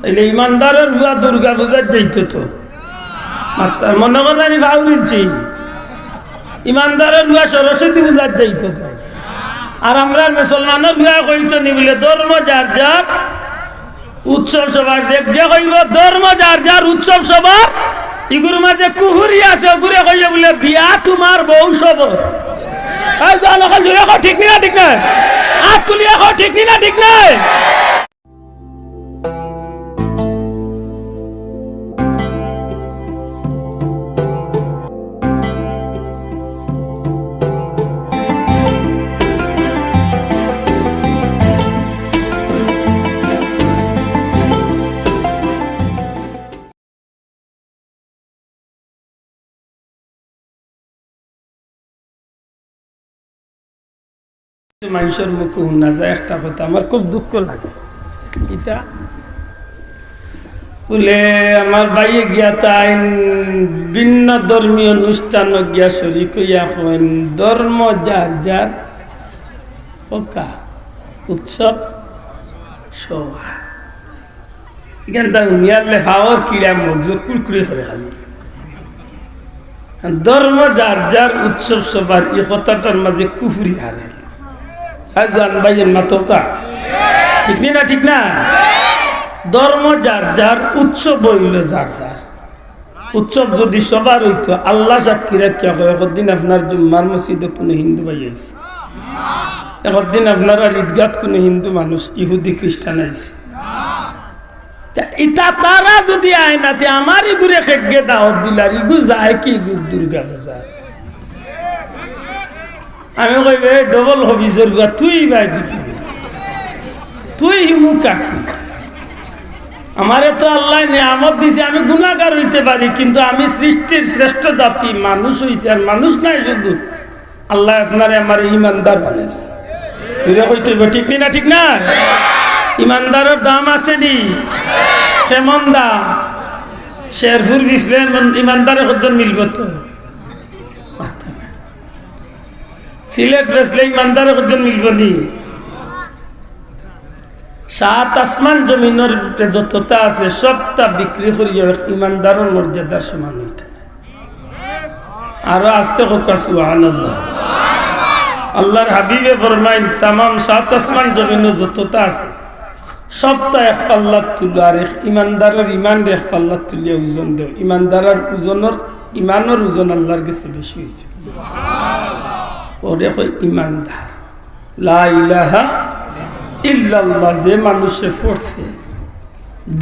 তাইলে ইমানদারের ভুয়া দুর্গা পূজার যাইতো তো। মনে করেন আমি ভাও বলছি, ইমানদারের ভুয়া সরস্বতী পূজার যাইতো তো। আর আমরা মুসলমানের ভুয়া কইতো নি বলে, ধর্ম যার যার, উৎসব সবার যে কইব, ধর্ম যার যার, উৎসব সবার। ইগুর মাঝে কুহুরি আছে, ওগুরে কইয়ে বলে, বিয়া তোমার বউ সব ঠিক না ঠিক না আজ তুলিয়া ঠিক না ঠিক না মানুষের মুখে শুনা যায় একটা কথা, আমার খুব দুঃখ লাগে। এটা বলে, আমার বাইয়ে গিয়া তাই ভিন্ন ধর্মীয় অনুষ্ঠান গিয়া শরিক হইয়া হন ধর্ম যার যার ওকা উৎসব সবার। এখান থেকে মিয়ার লেখাওয়ার কিড়া মগজ কুড়কুড়ি করে খালি। ধর্ম যার যার, উৎসব সবার, এই কথাটার মাঝে কুফুরি হারে। হাজান ভাইয়ের মাতকা ঠিক না ঠিক না? ধর্ম যার যার, উৎসব হইল যার যার। উৎসব যদি সবার হইতো, আল্লাহ সাক্ষী রাখিয়া হয়, একদিন আপনার জুম্মার মসজিদে কোনো হিন্দু ভাই আইছে। একদিন আপনার ঈদগাত কোনো হিন্দু মানুষ, ইহুদি, খ্রিস্টান আইছে। তা ইটা তারা যদি আয় না, তে আমার ইগুরে খেগে দাওয়াত দিলার। ইগু যায় কি ইগুর দুর্গা পূজা আমি কইবে ডবল হবি গুয়া তুই দিবি। তুই হিমু কাকি। আমারে তো আল্লাহ নিয়ামত দিছে, আমি গুণাগার হইতে পারি, কিন্তু আমি সৃষ্টির শ্রেষ্ঠ জাতি, মানুষ হইছে আর মানুষ নাই শুধু। আল্লাহ আপনারে আমার ইমানদার বানাইছে। তুই কইতে ঠিক না ঠিক না? ইমানদারের দাম আছে নি? কেমন দাম শেরপুর বিছলে ইমানদারের কত মিলব তো? সিলেট বেসলে ইমানদারের কত মিলব নি সাত আসমান জমিনের যতটা আছে সবটা বিক্রি করিয়া ইমানদারের মর্যাদার সমান হইতে আরও আস্তে হোক সুহান আল্লাহর হাবিবে ফরমাইন তাম সাত আসমান জমিনের যতটা আছে, সবটা এক পাল্লার তুলো আর ইমানদারের ইমান এক পাল্লার তুলিয়া ওজন দেও। ইমানদারের ওজনের ইমানের ওজন আল্লাহর কাছে বেশি হয়েছে ওরে কই ইমানদার। লা ইল্লাল্লাহ, যে মানুষে পড়ছে,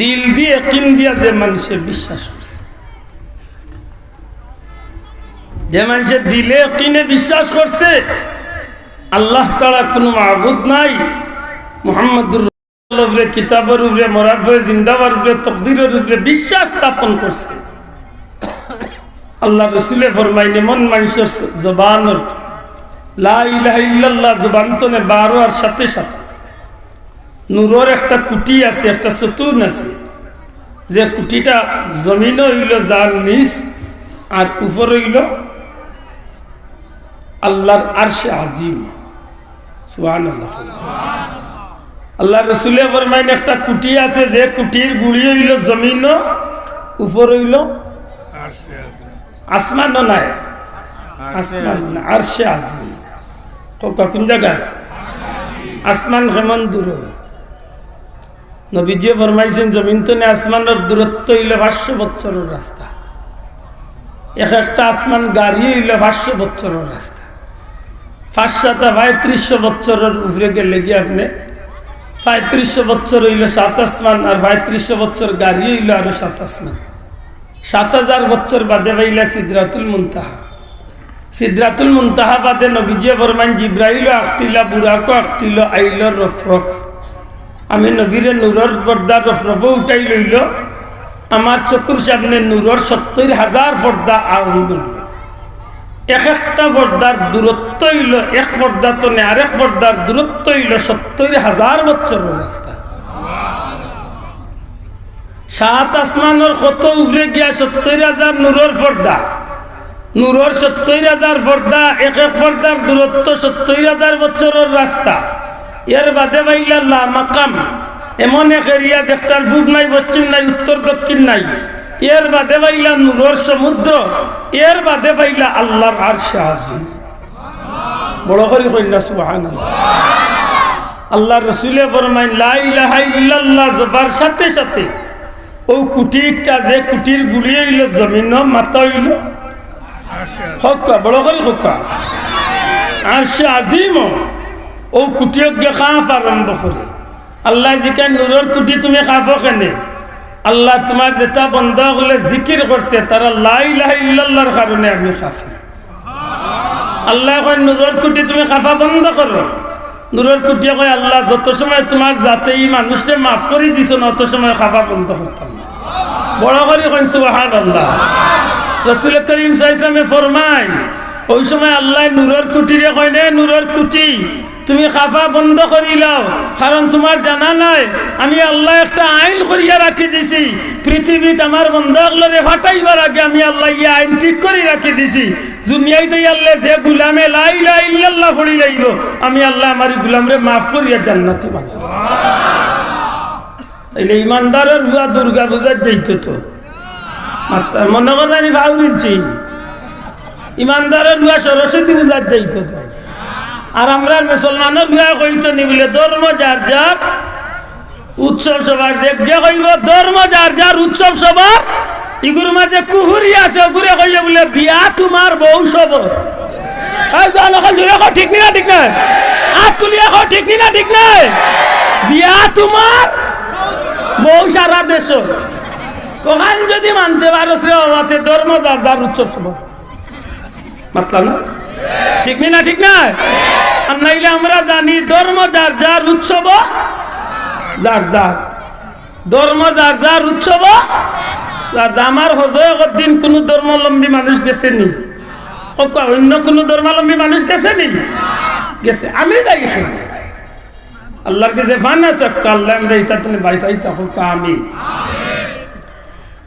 দিল দিয়ে কিন দিয়া যে মানুষে বিশ্বাস করছে। যে মানুষের দিলে কিনে বিশ্বাস করছে, আল্লাহ ছাড়া কোনো মাহবুদ নাই। মোহাম্মদুর কিতাবের উপরে, মরার উপরে জিন্দাবার উপরে, তকদিরের উপরে বিশ্বাস স্থাপন করছে। আল্লাহ রসুলে ফরমাইনে মন মানুষের জবানের লা ইলাহা ইল্লাল্লাহ জবান তো বারো আর সাথে সাথে। নূরের একটা কুটি আছে একটা সতুন আছে। যে কুটিটা জমিন হইল যার নিচ আর উপর হইল আল্লাহর আরশে আজিম। সুহান আল্লাহ রসুলে ফরমাইন একটা কুটি আছে যে কুটির গুড়ি হইল জমিন উপর হইল আসমানও নাই। আসমান আরশে আজিম। কোন জায়গায় আসমান কেমন দূর। নবীজি ফরমাইছেন, জমিন তো নে আসমানের দূরত্ব হইলে পাঁচশো বছরের রাস্তা। এক একটা আসমান গাড়ি হইলে পাঁচশো বছরের রাস্তা। পাঁচশোটা পঁয়ত্রিশশো বছরের উপরে গেলে গিয়ে আপনি? পঁয়ত্রিশশো বছর হইল সাত আসমান আর পঁয়ত্রিশশো বছর গাড়ি হইল আরও সাত আসমান। সাত হাজার বছর বাদে পাইলা সিদ্রাতুল মুনতাহা। সিদ্রাতুল মুনতাহা বাদে নবীজি ফরমান জিব্রাইল আকটিলা বুড়াকো আকটিল আইল রফ রফ আমি নবীরে নূরর পর্দা রফরফ উঠাই লইল। আমার চকুর সামনে নূরর সত্তর হাজার পর্দা আরম্ভ হইল এক একটা পর্দার দূরত্ব হইল, এক পর্দা তো আরেক পর্দার দূরত্ব হইল সত্তর হাজার বছরের রাস্তা সাত আসমানের কত উপরে গিয়া সত্তর হাজার নূরর পর্দা। নূরর সত্তর হাজার পর্দা, এক এক পর্দার দূরত্ব সত্তর হাজার বছরের রাস্তা। এর বাদে বাইলা লা মাকাম। এমন এক এরিয়া যেটার পূব নাই, পশ্চিম নাই, উত্তর দক্ষিণ নাই। এর বাদে পাইলা নূরের সমুদ্র। এর বাদে পাইলা আল্লাহর আর শাহজি বড় করে কইলা সুবহান আল্লাহ রসুলে ফরমাইন, লা ইলাহা ইল্লাল্লাহ জবার সাথে সাথে। ও কুটিরটা যে কুটির গুলিয়ে হইল জমিন মাথা হইল। হকা বড় করে হকা আর সে আজিম ও কুটিয়জ্ঞ খাফ আরম্ভ করে। আল্লাহ জিকা নূরের কুটি তুমি খাফ কেনে? আল্লাহ তোমার যেটা বন্ধ হলে জিকির করছে, তারা লাই লাই ইল্লাল্লাহর কারণে আমি খাফি আল্লাহ কয়, নূরের কুটি তুমি খাফা বন্ধ করো। নূরের কুটি কয়, আল্লাহ, যত সময় তোমার যাতে এই মানুষকে মাফ করে দিছ না অত সময় খাফা বন্ধ করতাম না। বড় করে কইন সুবাহান আল্লাহ রসুল করিম সাইসলামে ফরমাই ওই সময় আল্লাহ নূরের কুটিরে কয়, নে নূরের কুটি, তুমি খাফা বন্ধ করিলাও কারণ তোমার জানা নাই, আমি আল্লাহ একটা আইন করিয়া রাখি দিছি, পৃথিবীত আমার বন্ধকলরে ফাটাইবার আগে আমি আল্লাহ ইয়ে আইন ঠিক করে রাখি দিছি দুনিয়াইতে আল্লাহ যে গুলামে লাই লাই ইল্লাল্লাহ পড়ি লাইল আমি আল্লাহ আমার গুলামরে মাফ করিয়া জান্নাতে বানাবো। তাইলে ইমানদারের দুর্গা পূজার যাইত তো। মনে করেন আমি ভাবছি ইমানদারের হুয়া সরস্বতী পূজার যাইত আর আমরা মুসলমানের বিয়া কইতো নি বলে ধর্ম যার যার উৎসব সবার যে কইব ধর্ম যার যার উৎসব সবার। ইগুর মাঝে কুহুরি আছে ওগুরে কইয়ে বলে বিয়া তোমার বউ সব ঠিক নি না ঠিক নাই? হাত তুলিয়া কও, ঠিক নি না ঠিক বিয়া তোমার বউ সারা দেশ। ওখান যদি মানতে পারো সে অবাতে ধর্ম যার যার উৎসব মাতলা না? ঠিক নি, ঠিক না? আর নাইলে আমরা জানি ধর্ম যার যার উৎসব যার যার। ধর্ম যার যার উৎসব যার। আমার হজয় দিন কোনো ধর্মাবলম্বী মানুষ গেছে নি অন্য কোনো ধর্মাবলম্বী মানুষ গেছে নি গেছে। আমি যাই আল্লাহর কাছে ফান আছে আল্লাহ আমরা এটা তুমি বাইসাই আমি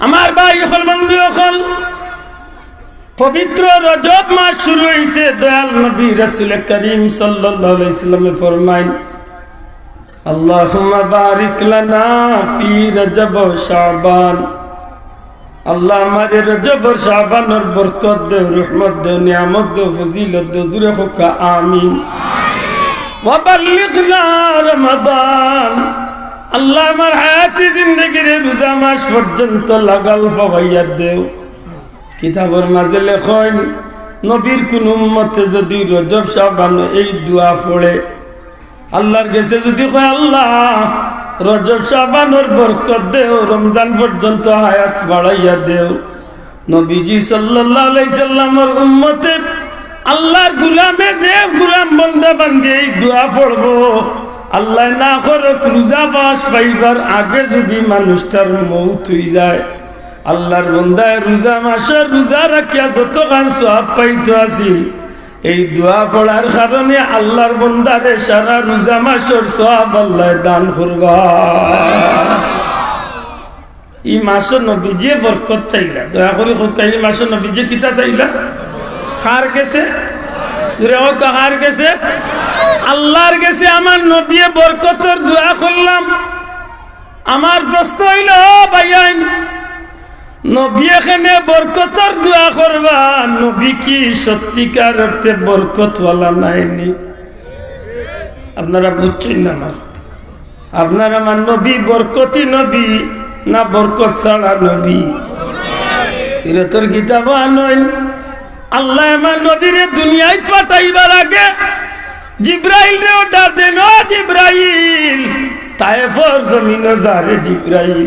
আমার ভাই হল বন্ধু হল। পবিত্র রজত মাস শুরু হয়েছে দয়াল নবী রসুল করিম সাল্লামে ফরমাইন, আল্লাহুম্মা বারিক রজব আল্লাহ আমাদের রজব বরকত দে, রহমত দে, নিয়ামত দে, ফজিলত দে জুরে আমিন। রমাদান। আল্লাহ আমার হায়াতি জিন্দগির রোজা মাস পর্যন্ত লাগাল ফবাইয়ার দেও। কিতাবর মাঝে লেখন, নবীর কোন উম্মতে যদি রজব সাবান এই দোয়া পড়ে, আল্লাহর গেছে যদি কয়, আল্লাহ, রজব সাবানোর বরকত দেও, রমজান পর্যন্ত হায়াত বাড়াইয়া দেও। নবীজি আলাইহি সাল্লামের উম্মতে, আল্লাহর গুলামে যে গুলাম বন্ধা বান্ধে এই দোয়া পড়ব। আল্লাহ না করক রোজা বাস পাইবার আগে যদি মানুষটার মৌত হয়ে যায়, আল্লাহর বন্দায় রোজা মাসের রোজা রাখিয়া যত গান সব পাইতো আছি এই দোয়া পড়ার কারণে আল্লাহর বন্দারে সারা রোজা মাসের সব আল্লাহ দান করবা। এই মাসের নবীজে বরকত চাইলা। দয়া করে এই মাসের নবীজে কিতা চাইলা? কার গেছে? কার গেছে? আল্লাহর গেছে আমার নবী বরকতর দোয়া করলাম। আমার প্রশ্ন হইল ভাইয়াইন নবী এখানে বরকতর দোয়া করবা। নবী কি সত্যিকার অর্থে বরকতওয়ালা নাইনি আপনারা বুঝছেন না আমার আপনার আমার নবী বরকতি নবী, না বরকত ছাড়া নবী? সিরতর গীতা বানয় আল্লাহ আমার নবীরে দুনিয়ায় পাঠাইবার আগে জিব্রাইল রে দেন ও জিব্রাইল। তায়েফর জমিন যারে জিব্রাইল।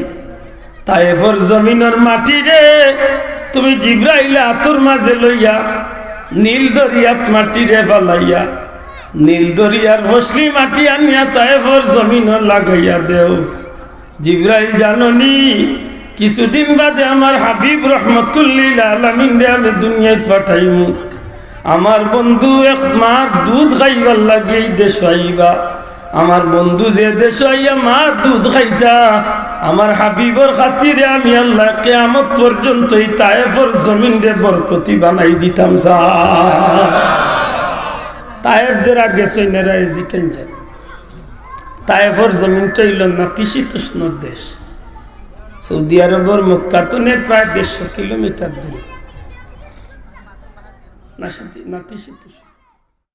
তায়েফর জমিনের মাটি রে, তুমি জিব্রাইল আতর মাঝে লইয়া, নীল দরিয়াত মাটি রে ফালাইয়া, নীল দরিয়ার ফসলি মাটি আনিয়া তায়েফর জমিন লাগাইয়া দেও। জিব্রাইল জাননি কিছুদিন বাদে আমার হাবিব রহমতুল্লিল আলমিন রে আমি দুনিয়ায় পাঠাইমু। আমার বন্ধু এক মার দুধ খাইবার লাগে এই দেশ আইবা। আমার বন্ধু যে দেশ আইয়া মার দুধ খাইতা, আমার হাবিবর খাতিরে আমি আল্লাহ কেয়ামত পর্যন্ত এই তায়েফর জমিন রে বরকতি বানাই দিতাম সা তায়েফ যারা গেছে নেরা জিকেন যায়? তাইফর জমিনটা হইল নাতিশীতোষ্ণ দেশ। সৌদি আরবের মক্কাতনে প্রায় দেড়শো কিলোমিটার দূরে। насчет, насчет, насчет.